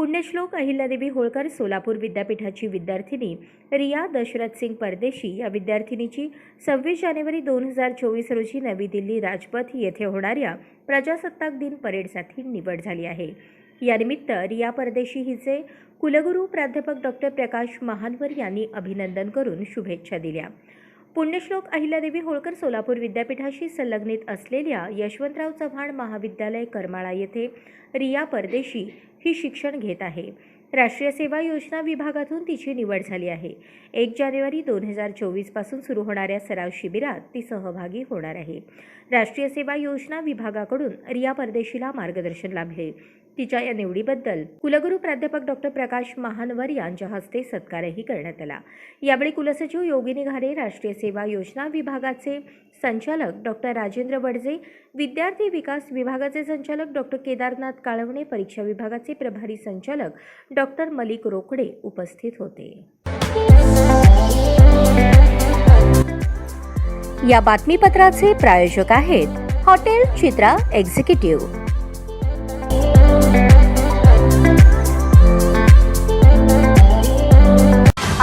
पुण्यश्लोक अहिल्यादेवी होळकर सोलापूर विद्यापीठाची विद्यार्थिनी रिया दशरथ सिंग परदेशी या विद्यार्थिनीची सव्वीस जानेवारी दोन हजार चोवीस रोजी नवी दिल्ली राजपथ येथे होणाऱ्या प्रजासत्ताक दिन परेडसाठी निवड झाली आहे. यानिमित्त रिया परदेशी हिचे कुलगुरू प्राध्यापक डॉक्टर प्रकाश महानवर यांनी अभिनंदन करून शुभेच्छा दिल्या. पुण्यश्लोक अहिल्यादेवी होळकर सोलापूर विद्यापीठाशी संलग्नित असलेल्या यशवंतराव चव्हाण महाविद्यालय करमाळा येथे रिया परदेशी ही शिक्षण घेत आहे. राष्ट्रीय सेवा योजना विभागातून तिची निवड झाली आहे. एक जानेवारी दोन हजार चोवीसपासून सुरू होणाऱ्या सराव शिबिरात ती सहभागी होणार आहे. राष्ट्रीय सेवा योजना विभागाकडून रिया परदेशीला मार्गदर्शन लाभले. तिच्या या निवडीबद्दल कुलगुरू प्राध्यापक डॉक्टर प्रकाश महानवर यांच्या हस्ते सत्कारही करण्यात आला. यावेळी कुलसचिव योगिनी घारे राष्ट्रीय सेवा योजना विभागाचे संचालक डॉक्टर राजेंद्र वडजे विद्यार्थी विकास विभागाचे संचालक डॉक्टर केदारनाथ काळवणे परीक्षा विभागाचे प्रभारी संचालक डॉक्टर मलिक रोकडे उपस्थित होते. या बातमीपत्राचे प्रायोजक आहेत हॉटेल चित्रा एक्झिक्युटिव्ह.